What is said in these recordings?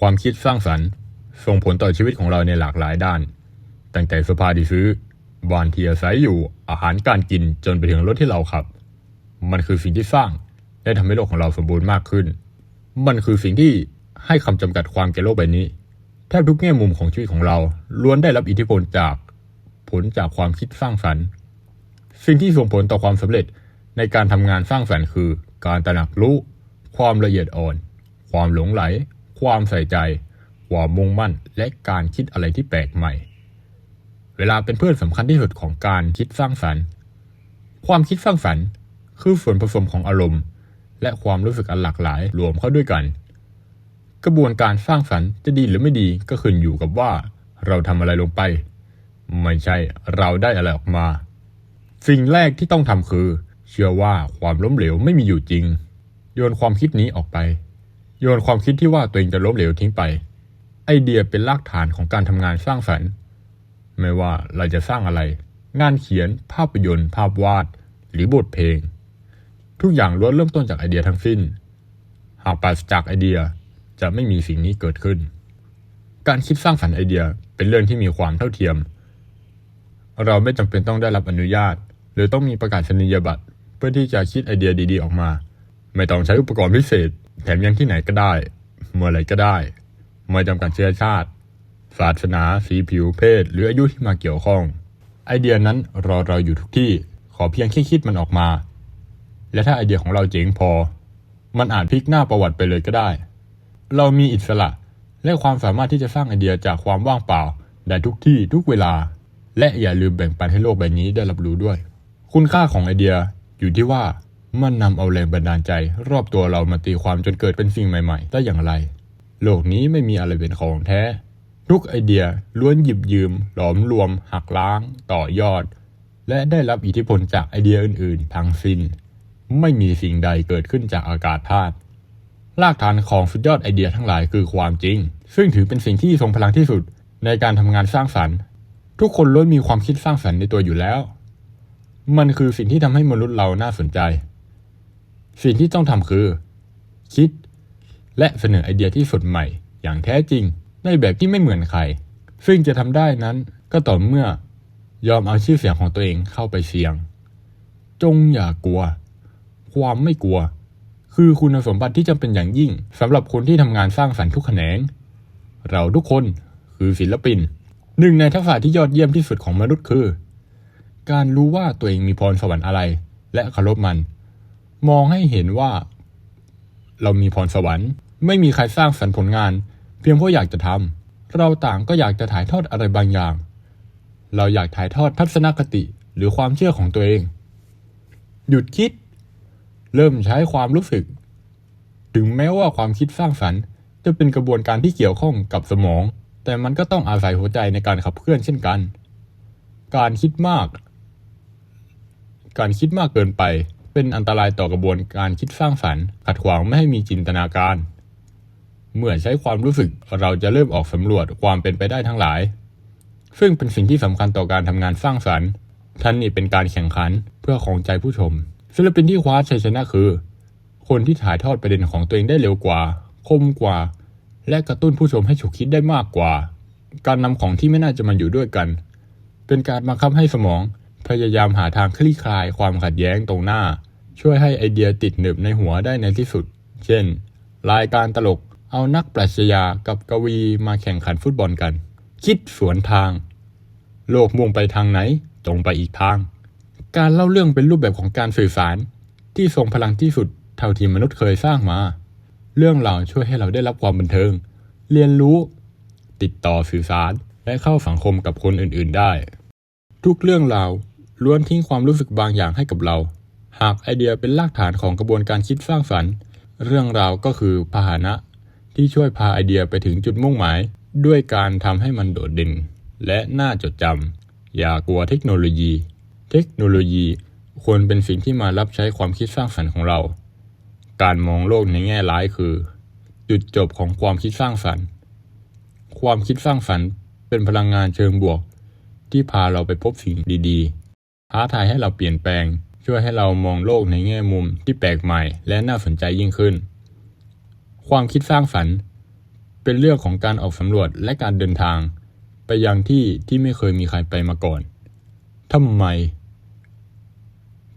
ความคิดสร้างสรรค์ ส่งผลต่อชีวิตของเราในหลากหลายด้าน ตั้งแต่สื้อผ้าที่ซื้อบ้านที่อาศัยอยู่อาหารการกินจนไปถึงรถที่เราขับ มันคือสิ่งที่สร้างและทำให้โลกของเราสมบูรณ์มากขึ้น มันคือสิ่งที่ให้คำจำกัดความแก่โลกใบนี้ แทบทุกแง่มุมของชีวิตของเราล้วนได้รับอิทธิพลจากผลจากความคิดสร้างสรรค์ สิ่งที่ส่งผลต่อความสำเร็จในการทำงานสร้างสรรค์คือ การตระหนักรู้ ความละเอียดอ่อน ความหลงไหล ความใส่ใจ ความมุ่งมั่น และการคิดอะไรที่แปลกใหม่ เวลาเป็นเพื่อนสำคัญที่สุดของการคิดสร้างสรรค์ ความคิดสร้างสรรค์ คือส่วนผสมของอารมณ์ และความรู้สึกอันหลากหลายรวมเข้าด้วยกัน กระบวนการสร้างสรรค์จะดีหรือไม่ดีก็ขึ้นอยู่กับว่าเราทำอะไรลงไป ไม่ใช่เราได้อะไรออกมา สิ่งแรกที่ต้องทำคือ เชื่อว่าความล้มเหลวไม่มีอยู่จริง โยนความคิดนี้ออกไป โยนความคิดที่ว่าตัวเองจะล้มเหลวทิ้งไป ไอเดียเป็นรากฐานของการทำงานสร้างสรรค์ ไม่ว่าเราจะสร้างอะไร งานเขียน ภาพยนตร์ ภาพวาด หรือบทเพลง ทุกอย่างล้วนเริ่มต้นจากไอเดียทั้งสิ้น หากปราศจากไอเดียจะไม่มีสิ่งนี้เกิดขึ้น การคิดสร้างสรรค์ไอเดียเป็นเรื่องที่มีความเท่าเทียม เราไม่จำเป็นต้องได้รับอนุญาต หรือต้องมีประกาศนียบัตรเพื่อที่จะคิดไอเดียดีๆออกมา ไม่ต้องใช้อุปกรณ์พิเศษ แถมยังที่ไหนก็ได้ เมื่อไรก็ได้ ไม่จำกัดเชื้อชาติ ศาสนา สีผิว เพศ หรืออายุที่มาเกี่ยวข้อง ไอเดียนั้นรอเราอยู่ทุกที่ ขอเพียงแค่คิดมันออกมา และถ้าไอเดียของเราเจ๋งพอ มันอาจพลิกหน้าประวัติไปเลยก็ได้ เรามีอิสระและความสามารถที่จะสร้างไอเดียจากความว่างเปล่าได้ทุกที่ทุกเวลา และอย่าลืมแบ่งปันให้โลกใบนี้ได้รับรู้ด้วย คุณค่าของไอเดียอยู่ที่ว่า มันนำเอาแรงบันดาลใจ รอบตัวเรามาตีความจนเกิดเป็นสิ่งใหม่ๆ ได้อย่างไร โลกนี้ไม่มีอะไรเป็นของแท้ ทุกไอเดียล้วนหยิบยืม หลอมรวม หักล้าง ต่อยอด และได้รับอิทธิพลจากไอเดียอื่นๆ ทั้งสิ้น ไม่มีสิ่งใดเกิดขึ้นจากอากาศธาตุรากฐานของสุดยอดไอเดียทั้งหลายคือความจริง ซึ่งถือเป็นสิ่งที่ทรงพลังที่สุดในการทำงานสร้างสรรค์ ทุกคนล้วนมีความคิดสร้างสรรค์ในตัวอยู่แล้ว มันคือสิ่งที่ทำให้มนุษย์เราน่าสนใจ สิ่งที่ต้องทำคือ คิด และเสนอไอเดียที่สดใหม่ อย่างแท้จริง ในแบบที่ไม่เหมือนใคร ซึ่งจะทำได้นั้นก็ต่อเมื่อยอมเอาชื่อเสียงของตัวเองเข้าไปเสี่ยง จงอย่ากลัว ความไม่กลัว คือคุณสมบัติที่จำเป็นอย่างยิ่งสำหรับคนที่ทำงานสร้างสรรค์ทุกแขนง เราทุกคนคือศิลปิน หนึ่งในทักษะที่ยอดเยี่ยมที่สุดของมนุษย์คือ การรู้ว่าตัวเองมีพรสวรรค์อะไร และเคารพมัน มองให้เห็นว่า เรามีพรสวรรค์ ไม่มีใครสร้างสรรค์ผลงาน เพียงเพราะอยากจะทำเราต่างก็อยากจะถ่ายทอดอะไรบางอย่าง เราอยากถ่ายทอดทัศนคติหรือความเชื่อของตัวเอง หยุดคิด เริ่มใช้ความรู้สึก ถึงแม้ว่าความคิดสร้างสรรค์จะเป็นกระบวนการที่เกี่ยวข้องกับสมอง แต่มันก็ต้องอาศัยหัวใจในการขับเคลื่อนเช่นกัน การคิดมาก การคิดมากเกินไป เป็นอันตรายต่อกระบวนการคิดสร้างสรรค์ ขัดขวางไม่ให้มีจินตนาการ เมื่อใช้ความรู้สึกเราจะเริ่มออกสำรวจความเป็นไปได้ทั้งหลาย ซึ่งเป็นสิ่งที่สำคัญต่อการทำงานสร้างสรรค์ ท่านนี่เป็นการแข่งขันเพื่อของใจผู้ชมศิลปินที่คว้าชัยชนะคือ คนที่ถ่ายทอดประเด็นของตัวเองได้เร็วกว่า คมกว่า และกระตุ้นผู้ชมให้ฉุกคิดได้มากกว่า การนำของที่ไม่น่าจะมาอยู่ด้วยกัน เป็นการบังคับให้สมอง พยายามหาทางคลี่คลายความขัดแย้งตรงหน้า ช่วยให้ไอเดียติดหนึบในหัวได้ในที่สุด เช่น รายการตลกเอานักปรัชญากับกวีมาแข่งขันฟุตบอลกัน คิดสวนทาง โลกมุ่งไปทางไหน ตรงไปอีกทาง การเล่าเรื่องเป็นรูปแบบของการสื่อสาร ที่ทรงพลังที่สุดเท่าที่มนุษย์เคยสร้างมา เรื่องราช่วยให้เราได้รับความบันเทิง เรียนรู้ ติดต่อสื่อสารและเข้าสังคมกับคนอื่น ๆ ได้ ทุกเรื่องราว ล้วนทิ้งความรู้สึกบางอย่างให้กับเรา หากไอเดียเป็นรากฐานของกระบวนการคิดสร้างสรรค์ เรื่องราวก็คือพาหนะ ที่ช่วยพาไอเดียไปถึงจุดมุ่งหมาย ด้วยการทำให้มันโดดเด่นและน่าจดจำอย่ากลัวเทคโนโลยี เทคโนโลยีควรเป็นสิ่งที่มารับใช้ความคิดสร้างสรรค์ของเรา การมองโลกในแง่ร้ายคือ จุดจบของความคิดสร้างสรรค์ ความคิดสร้างสรรค์เป็นพลังงานเชิงบวก ที่พาเราไปพบสิ่งดี ๆ ท้าทายให้เราเปลี่ยนแปลง ช่วยให้เรามองโลกในแง่มุมที่แปลกใหม่และน่าสนใจยิ่งขึ้น ความคิดสร้างสรรค์ เป็นเรื่องของการออกสำรวจและการเดินทาง ไปยังที่ที่ไม่เคยมีใครไปมาก่อนทำไม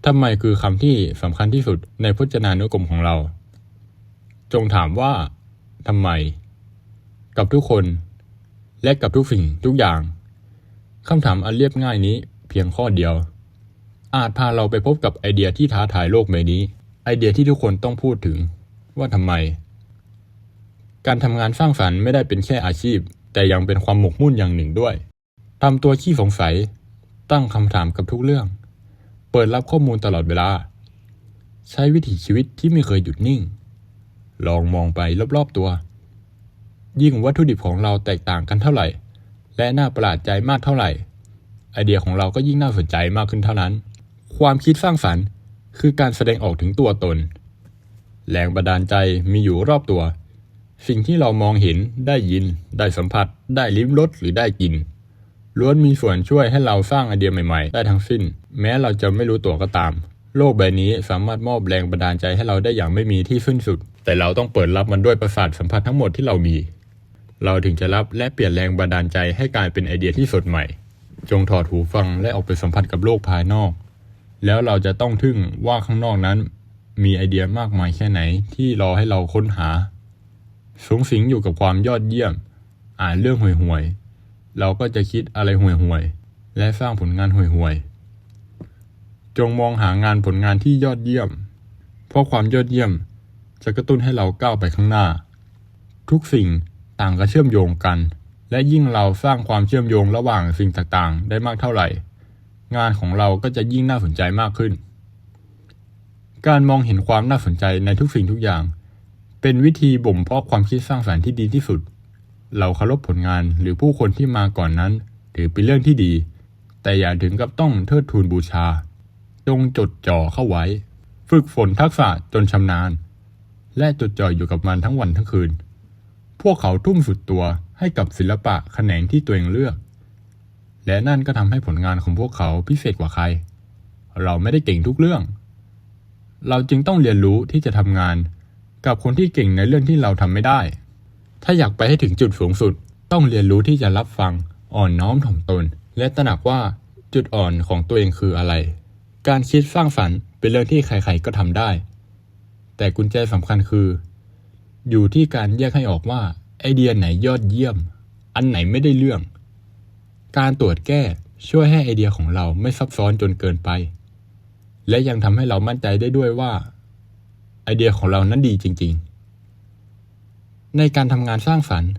ทำไมคือคำที่สำคัญที่สุดในพจนานุกรมของเรา จงถามว่าทำไม กับทุกคน และกับทุกสิ่งทุกอย่างคำถามอันเรียบง่ายนี้เพียงข้อเดียว อาจพาเราไปพบกับไอเดียที่ท้าทายโลกใบนี้ ไอเดียที่ทุกคนต้องพูดถึง ว่าทำไม การทำงานสร้างสรรค์ไม่ได้เป็นแค่อาชีพ แต่ยังเป็นความหมกมุ่นอย่างหนึ่งด้วยทำตัวขี้สงสัย ตั้งคำถามกับทุกเรื่อง เปิดรับข้อมูลตลอดเวลา ใช้วิถีชีวิตที่ไม่เคยหยุดนิ่ง ลองมองไปรอบๆตัว ยิ่งวัตถุดิบของเราแตกต่างกันเท่าไหร่ และน่าประหลาดใจมากเท่าไหร่ ไอเดียของเราก็ยิ่งน่าสนใจมากขึ้นเท่านั้น ความคิดสร้างสรรค์คือการแสดงออกถึงตัวตน แรงบันดาลใจมีอยู่รอบตัว สิ่งที่เรามองเห็นได้ยิน ได้สัมผัส ได้ลิ้มรสหรือได้กิน ล้วนมีส่วนช่วยให้เราสร้างไอเดียใหม่ๆ ได้ทั้งสิ้น แม้เราจะไม่รู้ตัวก็ตาม โลกใบนี้สามารถมอบแรงบันดาลใจให้เราได้อย่างไม่มีที่สิ้นสุด แต่เราต้องเปิดรับมันด้วยประสาทสัมผัสทั้งหมดที่เรามี เราถึงจะรับและเปลี่ยนแรงบันดาลใจให้กลายเป็นไอเดียที่สดใหม่ จงถอดหูฟังและออกไปสัมผัสกับโลกภายนอก แล้วเราจะต้องทึ่งว่าข้างนอกนั้น มีไอเดียมากมายแค่ไหนที่รอให้เราค้นหา สูงสิงอยู่กับความยอดเยี่ยม อ่านเรื่องห่วยๆ เราก็จะคิดอะไรห่วยๆ และสร้างผลงานห่วยๆ จงมองหางานผลงานที่ยอดเยี่ยม เพราะความยอดเยี่ยมจะกระตุ้นให้เราก้าวไปข้างหน้า ทุกสิ่งต่างก็เชื่อมโยงกัน และยิ่งเราสร้างความเชื่อมโยงระหว่างสิ่งต่างๆ ได้มากเท่าไหร่ งานของเราก็จะยิ่งน่าสนใจมากขึ้น การมองเห็นความน่าสนใจในทุกสิ่งทุกอย่าง เป็นวิธีบ่มเพาะความคิดสร้างสรรค์ที่ดีที่สุด เราเคารพผลงานหรือผู้คนที่มาก่อนนั้น ถือเป็นเรื่องที่ดี แต่อย่าถึงกับต้องเทิดทูนบูชา จงจดจ่อเข้าไว้ ฝึกฝนทักษะจนชำนาญ และจดจ่ออยู่กับมันทั้งวันทั้งคืน พวกเขาทุ่มสุดตัวให้กับศิลปะแขนงที่ตัวเองเลือก และนั่นก็ทำให้ผลงานของพวกเขาพิเศษกว่าใคร เราไม่ได้เก่งทุกเรื่อง เราจึงต้องเรียนรู้ที่จะทำงาน กับคนที่เก่งในเรื่องที่เราทำไม่ได้ ถ้าอยากไปให้ถึงจุดสูงสุด ต้องเรียนรู้ที่จะรับฟัง อ่อนน้อมถ่อมตน และตระหนักว่าจุดอ่อนของตัวเองคืออะไร การคิดสร้างสรรค์เป็นเรื่องที่ใครๆก็ทำได้ แต่กุญแจสำคัญคือ อยู่ที่การแยกให้ออกว่าไอเดียไหนยอดเยี่ยม อันไหนไม่ได้เรื่อง การตรวจแก้ช่วยให้ไอเดียของเราไม่ซับซ้อนจนเกินไป และยังทำให้เรามั่นใจได้ด้วยว่า ไอเดียของเรานั้นดีจริง ๆ ในการทำงานสร้างสรรค์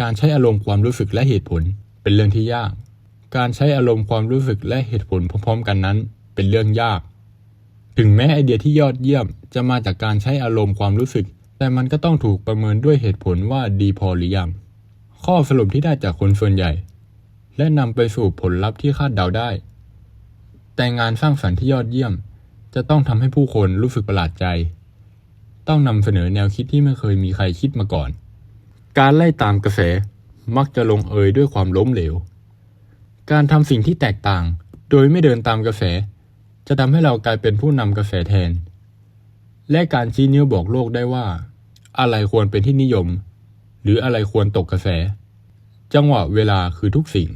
การใช้อารมณ์ความรู้สึกและเหตุผลเป็นเรื่องที่ยาก การใช้อารมณ์ความรู้สึกและเหตุผลพร้อมๆ กันนั้น เป็นเรื่องยาก ถึงแม้ไอเดียที่ยอดเยี่ยมจะมาจากการใช้อารมณ์ความรู้สึก แต่มันก็ต้องถูกประเมินด้วยเหตุผลว่าดีพอหรือยังข้อสรุปที่ได้จากคนส่วนใหญ่ และนำไปสู่ผลลัพธ์ที่คาดเดาได้ แต่งานสร้างสรรค์ที่ยอดเยี่ยม จะต้องทำให้ผู้คนรู้สึกประหลาดใจ ต้องนำเสนอแนวคิดที่ไม่เคยมีใครคิดมาก่อน การไล่ตามกระแสมักจะลงเอยด้วยความล้มเหลว การทำสิ่งที่แตกต่าง โดยไม่เดินตามกระแส จะทำให้เรากลายเป็นผู้นำกระแสแทน และการชี้นิ้วบอกโลกได้ว่า อะไรควรเป็นที่นิยม หรืออะไรควรตกกระแส จังหวะเวลาคือทุกสิ่ง